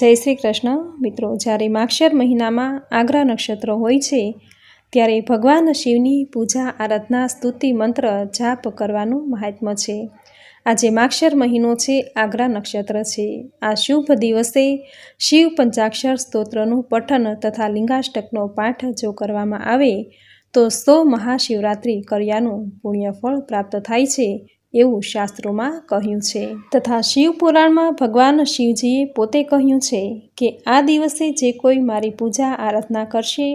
જય શ્રી કૃષ્ણ. મિત્રો, જ્યારે માક્ષર મહિનામાં આગ્રા નક્ષત્ર હોય છે, ત્યારે ભગવાન શિવની પૂજા, આરાધના, સ્તુતિ મંત્ર જાપ કરવાનું મહાત્મ્ય છે. આજે માક્ષર મહિનો છે આગ્રા નક્ષત્ર છે. આ શુભ દિવસે શિવ પંચાક્ષર સ્તોત્રનું પઠન તથા લિંગાષ્ટકનો પાઠ જો કરવામાં આવે, તો સો મહાશિવરાત્રિ કર્યાનું પુણ્યફળ પ્રાપ્ત થાય છે. એવું શાસ્ત્રોમાં કહ્યું છે. તથા શિવ પુરાણમાં ભગવાન શિવજીએ પોતે કહ્યું છે કે, આ દિવસે જે કોઈ મારી પૂજા આરાધના કરશે,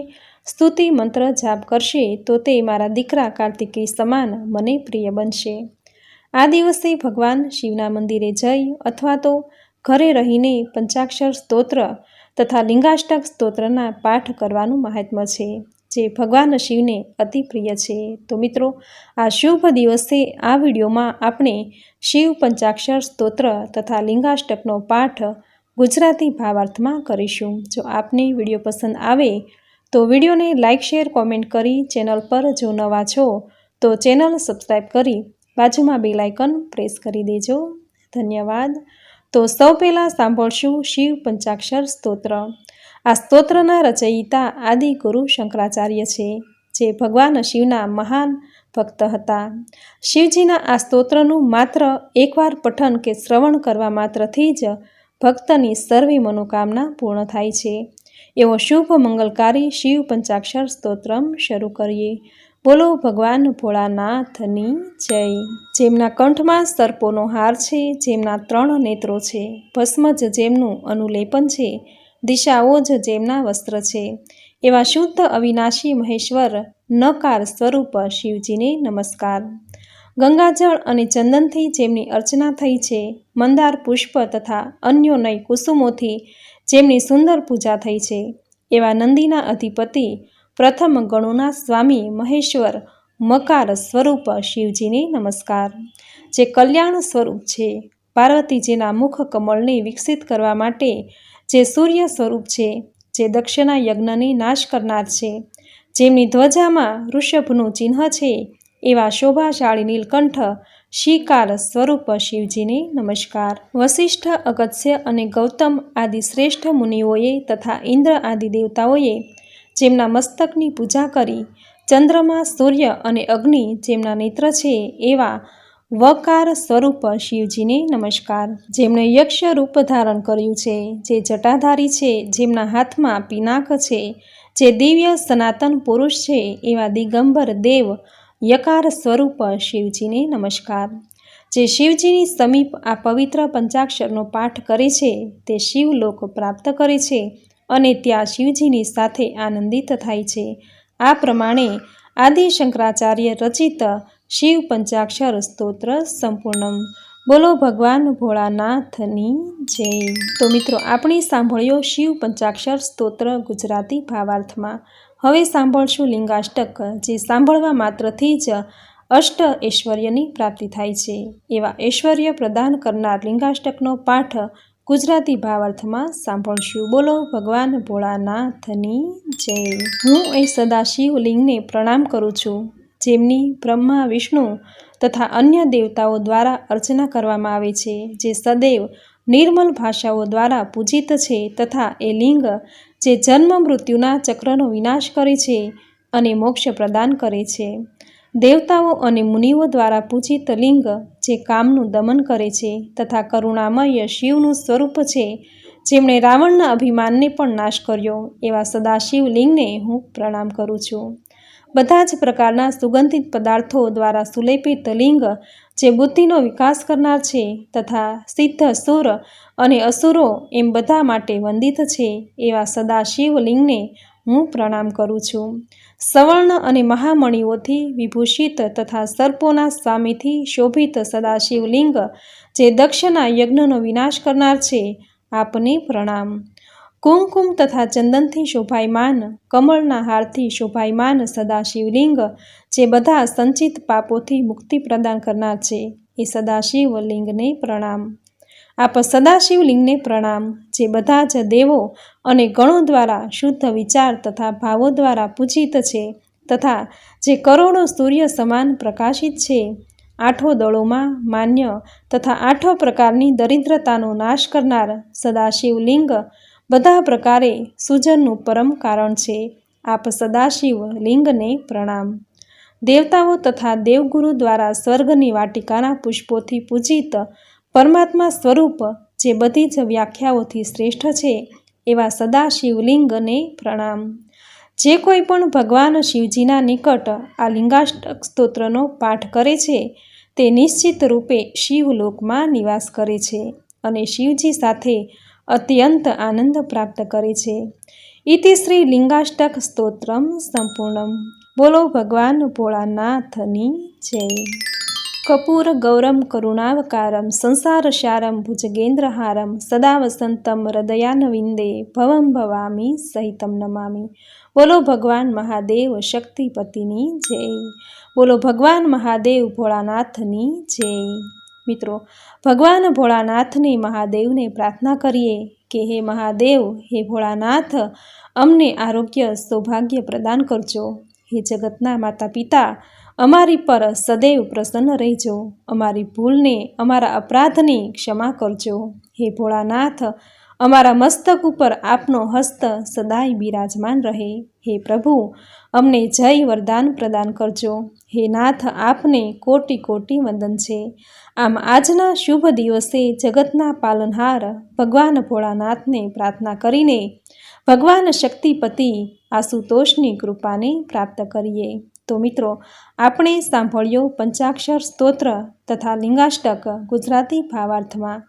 સ્તુતિ મંત્ર જાપ કરશે, તો તે મારા દીકરા કાર્તિકેય સમાન મને પ્રિય બનશે. આ દિવસે ભગવાન શિવના મંદિરે જઈ અથવા તો ઘરે રહીને પંચાક્ષર સ્તોત્ર તથા લિંગાષ્ટક સ્તોત્રના પાઠ કરવાનું મહાત્મ્ય છે. જે ભગવાન શિવને અતિ પ્રિય છે. તો મિત્રો, આ શુભ દિવસે આ વિડીયોમાં આપણે શિવ પંચાક્ષર સ્તોત્ર તથા લિંગાષ્ટકનો પાઠ ગુજરાતી ભાવાર્થમાં કરીશું. જો આપને વીડિયો પસંદ આવે, તો વિડીયોને લાઇક શેર, કોમેન્ટ કરી ચેનલ પર જો નવા છો, તો ચેનલ સબસ્ક્રાઈબ કરી બાજુમાં બે લાઇકન પ્રેસ કરી દેજો. ધન્યવાદ. તો સૌ પહેલાં સાંભળશું શિવ પંચાક્ષર સ્તોત્ર. આ સ્તોત્રના રચયિતા આદિ ગુરુ શંકરાચાર્ય છે, જે ભગવાન શિવના મહાન ભક્ત હતા. શિવજીના આ સ્તોત્રનું માત્ર એકવાર પઠન કે શ્રવણ કરવા માત્રથી જ ભક્તની સર્વે મનોકામના પૂર્ણ થાય છે. એવો શુભ મંગલકારી શિવ પંચાક્ષર સ્તોત્રમ શરૂ કરીએ. બોલો ભગવાન ભોળાનાથની જય. જેમના કંઠમાં સર્પોનો હાર છે, જેમના ત્રણ નેત્રો છે ભસ્મ જ જેમનું અનુલેપન છે દિશાઓ જ જેમના વસ્ત્ર છે. એવા શુદ્ધ અવિનાશી મહેશ્વર નકાર સ્વરૂપ શિવજીને નમસ્કાર. ગંગાજળ અને ચંદનથી જેમની અર્ચના થઈ છે, મંદાર પુષ્પ તથા અન્યોનય કુસુમોથી જેમની સુંદર પૂજા થઈ છે. એવા નંદીના અધિપતિ પ્રથમ ગણુના સ્વામી મહેશ્વર મકાર સ્વરૂપ શિવજીને નમસ્કાર. જે કલ્યાણ સ્વરૂપ છે. પાર્વતીજીના મુખ કમળને વિકસિત કરવા માટે જે સૂર્ય સ્વરૂપ છે, જે દક્ષિણા યજ્ઞને નાશ કરનાર છે, જેમની ધ્વજામાં ઋષભનું ચિહ્ન છે, એવા શોભાશાળી નીલકંઠ શિકાર સ્વરૂપ શિવજીને નમસ્કાર. વસિષ્ઠ, અગત્ય અને ગૌતમ આદિ શ્રેષ્ઠ મુનિઓએ તથા ઇન્દ્ર આદિ દેવતાઓએ જેમના મસ્તકની પૂજા કરી, ચંદ્રમા, સૂર્ય અને અગ્નિ જેમના નેત્ર છે, એવા વકાર સ્વરૂપ શિવજીને નમસ્કાર. જેમણે યક્ષ રૂપ ધારણ કર્યું છે, જે જટાધારી છે, જેમના હાથમાં પિનાક છે, જે દિવ્ય સનાતન પુરુષ છે, એવા દિગંબર દેવ યકાર સ્વરૂપ શિવજીને નમસ્કાર. જે શિવજીની સમીપ આ પવિત્ર પંચાક્ષરનો પાઠ કરે છે, તે શિવલોક પ્રાપ્ત કરે છે અને ત્યાં શિવજીની સાથે આનંદિત થાય છે. આ પ્રમાણે આદિ શંકરાચાર્ય રચિત શિવ પંચાક્ષર સ્તોત્ર સંપૂર્ણમ. બોલો ભગવાન ભોળાનાથની જય. તો મિત્રો, આપણે સાંભળ્યો શિવ પંચાક્ષર સ્તોત્ર ગુજરાતી ભાવાર્થમાં. હવે સાંભળશું લિંગાષ્ટક, જે સાંભળવા માત્રથી જ અષ્ટ ઐશ્વર્યની પ્રાપ્તિ થાય છે. એવા ઐશ્વર્ય પ્રદાન કરનાર લિંગાષ્ટકનો પાઠ ગુજરાતી ભાવાર્થમાં સાંભળશું. બોલો ભગવાન ભોળાનાથની જય. હું એ સદાશિવ લિંગને પ્રણામ કરું છું. જેમની બ્રહ્મા, વિષ્ણુ તથા અન્ય દેવતાઓ દ્વારા અર્ચના કરવામાં આવે છે, જે સદૈવ નિર્મલ ભાષાઓ દ્વારા પૂજિત છે તથા એ લિંગ જે જન્મ મૃત્યુના ચક્રનો વિનાશ કરે છે અને મોક્ષ પ્રદાન કરે છે. દેવતાઓ અને મુનિઓ દ્વારા પૂજિત લિંગ જે કામનું દમન કરે છે તથા કરુણામય શિવનું સ્વરૂપ છે, જેમણે રાવણના અભિમાનને પણ નાશ કર્યો, એવા સદાશિવ લિંગને હું પ્રણામ કરું છું. બધા જ પ્રકારના સુગંધિત પદાર્થો દ્વારા સુલેપિત લિંગ જે બુદ્ધિનો વિકાસ કરનાર છે તથા સિદ્ધ સુર અને અસુરો એમ બધા માટે વંદિત છે, એવા સદાશિવ લિંગને હું પ્રણામ કરું છું. સવર્ણ અને મહામણીઓથી વિભૂષિત તથા સર્પોના સ્વામીથી શોભિત સદાશિવલિંગ જે દક્ષના યજ્ઞનો વિનાશ કરનાર છે, આપને પ્રણામ. કુમકુમ તથા ચંદનથી શોભાયમાન, કમળના હારથી શોભાયમાન સદાશિવલિંગ, જે બધા સંચિત પાપોથી મુક્તિ પ્રદાન કરનાર છે, એ સદાશિવ લિંગને પ્રણામ. આપ સદાશિવલિંગને પ્રણામ, જે બધા જ દેવો અને ગણો દ્વારા શુદ્ધ વિચાર તથા ભાવો દ્વારા પૂજિત છે તથા જે કરોડો સૂર્ય સમાન પ્રકાશિત છે, આઠો દળોમાં માન્ય તથા આઠો પ્રકારની દરિદ્રતાનો નાશ કરનાર સદાશિવ લિંગ બધા પ્રકારે સૂજનનું પરમ કારણ છે આપ સદાશિવ લિંગને પ્રણામ. દેવતાઓ તથા દેવગુરુ દ્વારા સ્વર્ગની વાટિકાના પુષ્પોથી પૂજિત પરમાત્મા સ્વરૂપ જે બધી જ વ્યાખ્યાઓથી શ્રેષ્ઠ છે, એવા સદાશિવલિંગને પ્રણામ. જે કોઈ પણ ભગવાન શિવજીના નિકટ આ લિંગાષ્ટક સ્તોત્રનો પાઠ કરે છે, તે નિશ્ચિત રૂપે શિવલોકમાં નિવાસ કરે છે અને શિવજી સાથે અત્યંત આનંદ પ્રાપ્ત કરે છે. ઇતિ શ્રી લિંગાષ્ટક સ્તોત્રમ સંપૂર્ણમ. બોલો ભગવાન ભોળાનાથની જય. કપૂર ગૌરમ કરુણાવકારમ સંસારસારમ ભુજગેન્દ્રહારમ સદા વસંતમ હૃદયાનવિંદે ભવમ ભવામી સહિતમ નમામી. બોલો ભગવાન મહાદેવ શક્તિપતિની જય. બોલો ભગવાન મહાદેવ ભોળાનાથની જય. મિત્રો, ભગવાન ભોળાનાથને મહાદેવને પ્રાર્થના કરીએ કે હે મહાદેવ, હે ભોળાનાથ, અમને આરોગ્ય સૌભાગ્ય પ્રદાન કરજો. હે જગતના માતા પિતા અમારી પર સદૈવ પ્રસન્ન રહેજો. અમારી ભૂલને, અમારા અપરાધની ક્ષમા કરજો. હે ભોળાનાથ અમારા મસ્તક ઉપર આપનો હસ્ત સદાય બિરાજમાન રહે. હે પ્રભુ, અમને જય વરદાન પ્રદાન કરજો. હે નાથ, આપને કોટી કોટી વંદન છે. આમ આજના શુભ દિવસે જગતના પાલનહાર ભગવાન ભોળાનાથને પ્રાર્થના કરીને ભગવાન શક્તિપતિ આશુતોષની કૃપાને પ્રાપ્ત કરીએ. તો મિત્રો, આપણે સાંભળ્યો પંચાક્ષર સ્તોત્ર તથા લિંગાષ્ટક ગુજરાતી ભાવાર્થમાં.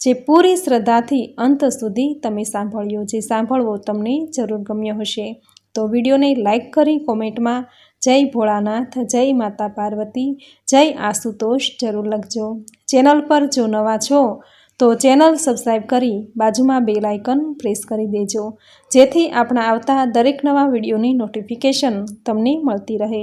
જે પૂરી શ્રદ્ધાથી અંત સુધી તમે સાંભળ્યો, જે સાંભળવો તમને જરૂર ગમ્યો હશે. તો વિડીયોને લાઇક કરી કોમેન્ટમાં જય ભોળાનાથ, જય માતા પાર્વતી, જય આશુતોષ જરૂર લખજો. ચેનલ પર જો નવા છો, તો ચેનલ સબસ્ક્રાઈબ કરી બાજુમાં બે લાઇકન પ્રેસ કરી દેજો. જેથી આપણા આવતા દરેક નવા વિડીયોની નોટિફિકેશન તમને મળતી રહે.